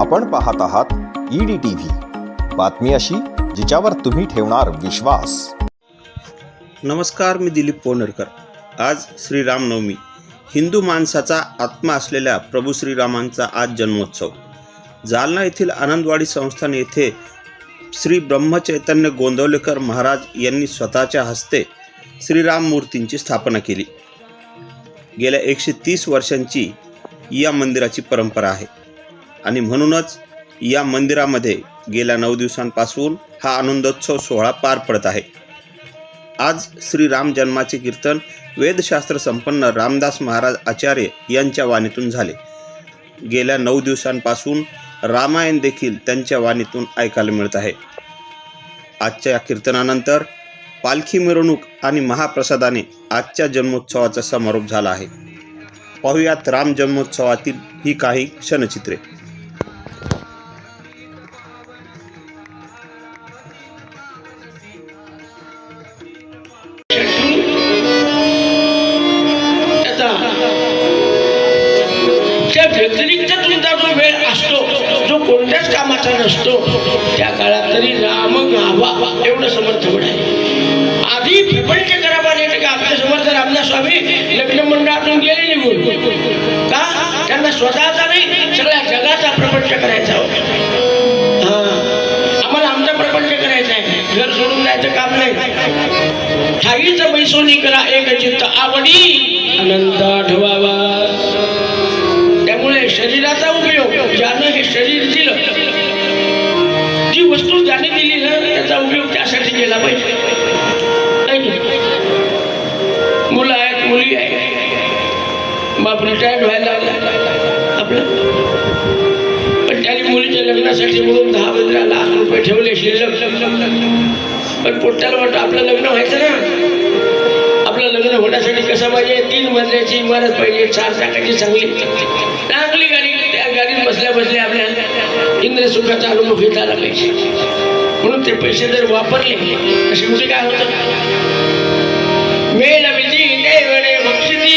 आपण पाहत आहात ईडी टी बातमी अशी जिच्यावर तुम्ही ठेवणार विश्वास. नमस्कार मी दिलीप पोनरकर आज श्रीरामनवमी. हिंदू माणसाचा आत्मा असलेल्या प्रभू श्रीरामांचा आज जन्मोत्सव. जालना येथील आनंदवाडी संस्थान येथे श्री ब्रह्मचैतन्य गोंदवलेकर महाराज यांनी स्वतःच्या हस्ते श्रीराम मूर्तींची स्थापना केली. गेल्या एकशे तीस वर्षांची या मंदिराची परंपरा आहे. आणि म्हणूनच या मंदिरामध्ये गेल्या नऊ दिवसांपासून हा आनंदोत्सव सोहळा पार पडत आहे. आज श्री राम जन्माचे कीर्तन वेदशास्त्र संपन्न रामदास महाराज आचार्य यांच्या वाणीतून झाले. गेल्या नऊ दिवसांपासून रामायण देखील त्यांच्या वाणीतून ऐकायला मिळत आहे. आजच्या या कीर्तनानंतर पालखी मिरवणूक आणि महाप्रसादाने आजच्या जन्मोत्सवाचा समारोप झाला आहे. पाहुयात राम जन्मोत्सवातील ही काही क्षणचित्रे. वेळ असतो जो कोणत्याच कामाचा नसतो त्या काळात तरी राम गावा एवढं समर्थ आहे? आधी प्रपंच करावा नाही का? आपले समर्थ रामदास स्वामी लग्न मंडळातून गेले निघून. का? त्यांना स्वतःचा नाही सगळ्या जगाचा प्रपंच करायचा होता हा. आम्हाला आमचा प्रपंच करायचा आहे. घर सोडून जायचं काम नाही. ठाईच बैसोनी करा एक चित्त आवडी. त्याचा उपयोग त्यासाठी केला पाहिजे. मुलं आहेत मुली आहेत. बाप रिटायर्ड व्हायला आपलं? पण त्याने मुलीच्या लग्नासाठी म्हणून दहा पंधरा लाख रुपये ठेवले शिल्लक. पण पोट्याला वाटतं आपलं लग्न व्हायचं ना? आपलं लग्न होण्यासाठी कसं पाहिजे? तीन मजल्याची इमारत पाहिजे चार चाकाची चांगली चांगली गाडी त्या गाडीत बसल्या बसल्या आपल्या इंद्र सुखाचा अनुभव घेता आला म्हणून ते पैसे जर वापरले तर शेवटी म्हणजे काय होतं? मेल विधी देवणे बक्षिती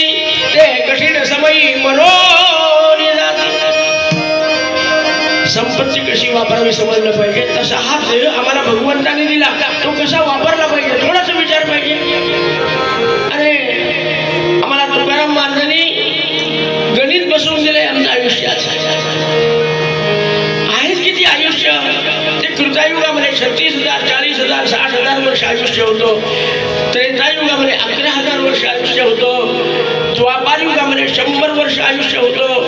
ते कठीण समयी मनोनी संपत्ती कशी वापरावी समजलं पाहिजे? तसा हा देह आम्हाला भगवंताने दिला. तो कसा वापर हजार साठ हजार वर्ष आयुष्य होतं. त्रेतायुगामध्ये अकरा हजार वर्ष आयुष्य होतं. द्वापार युगामध्ये शंभर वर्ष आयुष्य होतं.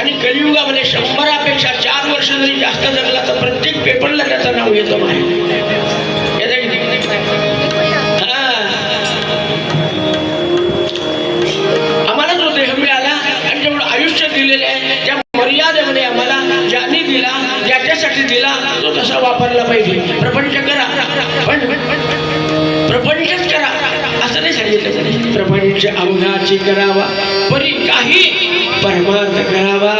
आणि कलियुगामध्ये शंभरापेक्षा चार वर्ष जरी जास्त जगला तर प्रत्येक पेपरला त्याचं नाव येतं बाहेर. तसा वापरला पाहिजे. प्रपंच करा. पण प्रपंचच करा. असं नाही सांगितलं प्रपंच अवघाची करावा. परी काही परमार्थ करावा.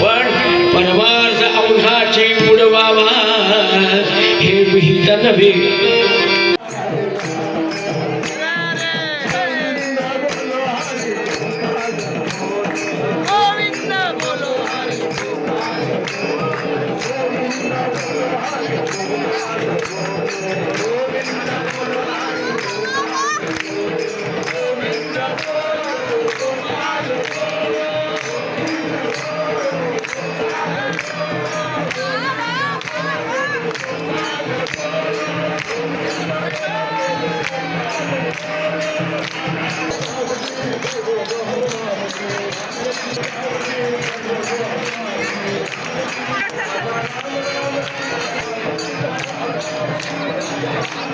पण परमार्थ अवघाची उडवावा हे विहित नव्हे. Gracias.